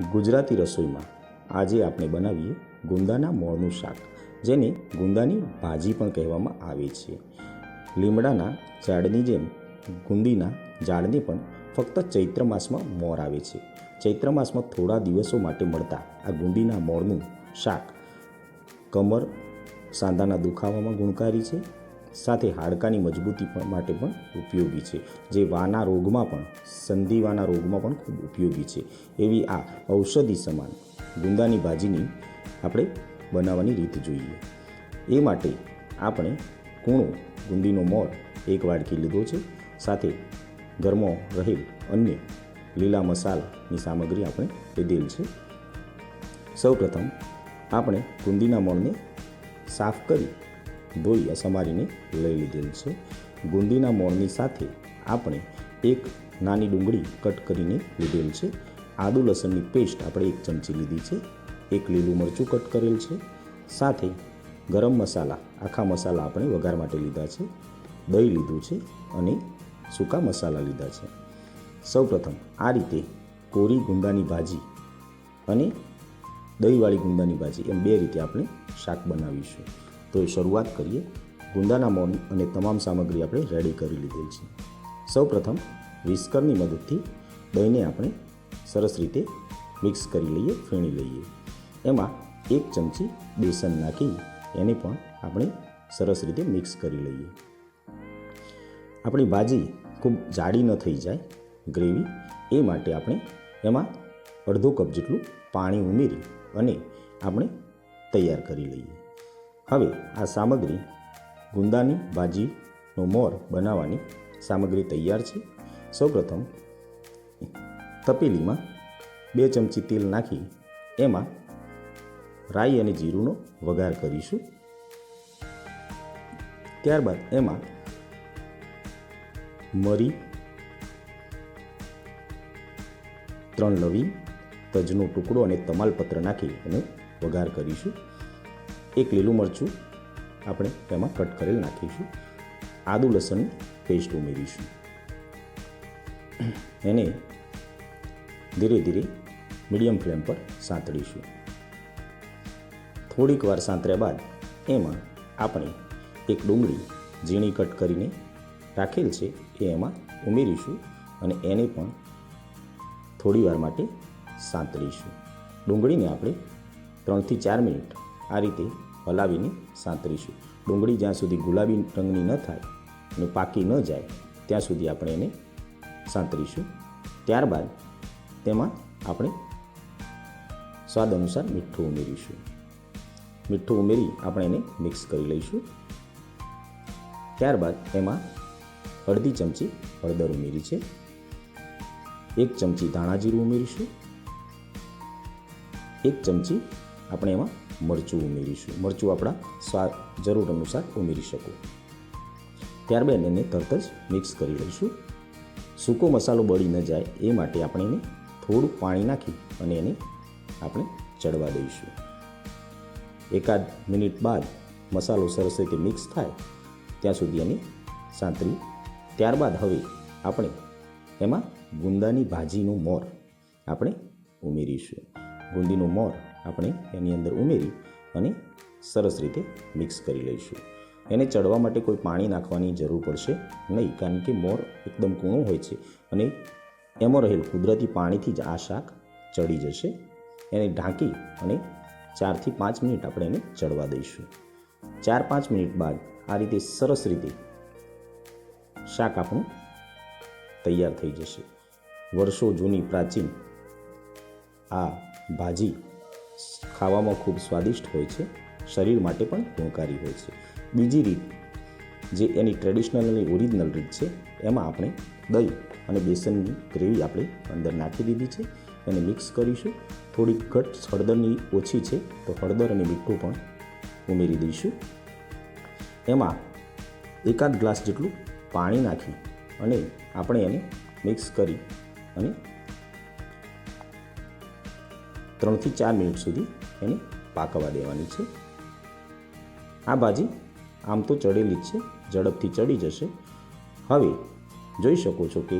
ગુજરાતી રસોઈમાં આજે આપણે બનાવીએ ગુંદાના મોળનું શાક, જેને ગુંદાની ભાજી પણ કહેવામાં આવે છે. લીમડાના ઝાડની જેમ ગુંદીના ઝાડને પણ ફક્ત ચૈત્ર માસમાં મોર આવે છે. ચૈત્ર માસમાં થોડા દિવસો માટે મળતા આ ગુંદીના મોળનું શાક કમર સાંધાના દુખાવામાં ગુણકારી છે સાથે હાડકાની મજબૂતી માટે પણ ઉપયોગી છે. જે વાના રોગમાં પણ સંધિવાના રોગમાં પણ ખૂબ ઉપયોગી છે. એવી આ ઔષધિ સમાન ગુંદાની ભાજીની આપણે બનાવવાની રીત જોઈએ. એ માટે આપણે કૂણો, ગુંદીનો મોર એક વાડકી લીધો છે. સાથે ઘરમાં રહેલ અન્ય લીલા મસાલાની સામગ્રી આપણે લીધેલ છે. સૌપ્રથમ આપણે ગુંદીના મોળને સાફ કરી ધોઈ સમારીને લઈ લીધેલ છે. ગુંદીના મોણની સાથે આપણે એક નાની ડુંગળી કટ કરીને લીધેલ છે. આદુ લસણની પેસ્ટ આપણે એક ચમચી લીધી છે. એક લીલું મરચું કટ કરેલ છે. સાથે ગરમ મસાલા, આખા મસાલા આપણે વઘાર માટે લીધા છે. દહીં લીધું છે અને સૂકા મસાલા લીધા છે. સૌપ્રથમ આ રીતે કોરી ગુંદાની ભાજી અને દહીંવાળી ગુંદાની ભાજી એમ બે રીતે આપણે શાક બનાવીશું. તો એ શરૂઆત કરીએ. ગુંદાના મોન અને તમામ સામગ્રી આપણે રેડી કરી લીધેલ છે. સૌપ્રથમ વિસ્કરની મદદથી દહીંને આપણે સરસ રીતે મિક્સ કરી લઈએ, ફીણી લઈએ. એમાં એક ચમચી બેસન નાખી એને પણ આપણે સરસ રીતે મિક્સ કરી લઈએ. આપણી ભાજી ખૂબ જાડી ન થઈ જાય, ગ્રેવી એ માટે આપણે એમાં અડધો કપ જેટલું પાણી ઉમેરી અને આપણે તૈયાર કરી લઈએ. હવે આ સામગ્રી ગુંદાની ભાજીનો મોર બનાવવાની સામગ્રી તૈયાર છે. સૌપ્રથમ તપેલીમાં બે ચમચી તેલ નાખી એમાં રાઈ અને જીરુંનો વઘાર કરીશું. ત્યારબાદ એમાં મરી ત્રણ લવિંગ, તજનો ટુકડો અને તમાલપત્ર નાખી અને વઘાર કરીશું. એક લીલું મરચું આપણે તેમાં કટ કરેલ નાખીશું. આદુ લસણની પેસ્ટ ઉમેરીશું. એને ધીરે ધીરે મીડિયમ ફ્લેમ પર સાંતળીશું. થોડીક વાર સાંતળ્યા બાદ એમાં આપણે એક ડુંગળી ઝીણી કટ કરીને રાખેલ છે એ એમાં ઉમેરીશું અને એને પણ થોડી વાર માટે સાંતળીશું. ડુંગળીને આપણે ત્રણથી ચાર મિનિટ આ રીતે હલાવીને સાંતરીશું. ડુંગળી જ્યાં સુધી ગુલાબી રંગની ન થાય અને પાકી ન જાય, ત્યાં સુધી આપણે એને સાંતરીશું. ત્યારબાદ તેમાં આપણે સ્વાદ અનુસાર મીઠું ઉમેરીશું. મીઠું ઉમેરી આપણે એને મિક્સ કરી લઈશું. ત્યારબાદ એમાં અડધી ચમચી હળદર ઉમેરી છે. એક ચમચી ધાણા જીરું ઉમેરીશું. એક ચમચી આપણે એમાં મરચું ઉમેરીશું. મરચું આપણા સ્વાદ જરૂર અનુસાર ઉમેરી શકો. ત્યારબાદ એને તરત જ મિક્સ કરી લઈશું. સૂકો મસાલો બળી ન જાય એ માટે આપણે એને થોડું પાણી નાખી અને એને આપણે ચડવા દઈશું. એકાદ મિનિટ બાદ મસાલો સરસ રીતે મિક્સ થાય ત્યાં સુધી એને સાંતરી ત્યારબાદ હવે આપણે એમાં ગુંદાની ભાજીનું મોર આપણે ઉમેરીશું. ગુંદીનું મોર આપણે એની અંદર ઉમેરી અને સરસ રીતે મિક્સ કરી લઈશું. એને ચડવા માટે કોઈ પાણી નાખવાની જરૂર પડશે નહીં, કારણ કે મોર એકદમ કૂણો હોય છે અને એમાં રહેલ કુદરતી પાણીથી જ આ શાક ચડી જશે. એને ઢાંકી અને ચારથી પાંચ મિનિટ આપણે એને ચડવા દઈશું. ચાર પાંચ મિનિટ બાદ આ રીતે સરસ રીતે શાક આપણું તૈયાર થઈ જશે. વર્ષો જૂની પ્રાચીન આ ભાજી ખાવામાં ખૂબ સ્વાદિષ્ટ હોય છે, શરીર માટે પણ ગુણકારી હોય છે. બીજી રીત, જે એની ટ્રેડિશનલ અને ઓરિજિનલ રીત છે, એમાં આપણે દહીં અને બેસનની ગ્રેવી આપણે અંદર નાખી દીધી છે એને મિક્સ કરીશું. થોડી ઘટ હળદરની ઓછી છે, તો હળદર અને મીઠું પણ ઉમેરી દઈશું. એમાં એકાદ ગ્લાસ જેટલું પાણી નાખી અને આપણે એને મિક્સ કરી અને ત્રણથી ચાર મિનિટ સુધી એને પાકવા દેવાની છે. આ ભાજી આમ તો ચડેલી જ છે, ઝડપથી ચડી જશે. હવે જોઈ શકો છો કે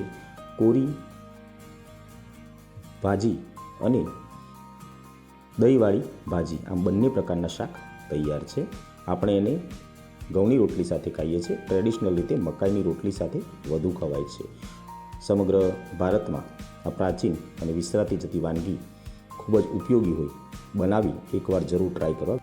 કોરી, ભાજી અને દહીંવાળી ભાજી આમ બંને પ્રકારના શાક તૈયાર છે. આપણે એને ઘઉંની રોટલી સાથે ખાઈએ છીએ. ટ્રેડિશનલ રીતે મકાઈની રોટલી સાથે વધુ ખવાય છે. સમગ્ર ભારતમાં આ પ્રાચીન અને વિસરાતી જતી વાનગી ખૂબ જ ઉપયોગી હોય. બનાવી એકવાર જરૂર ટ્રાય કરવા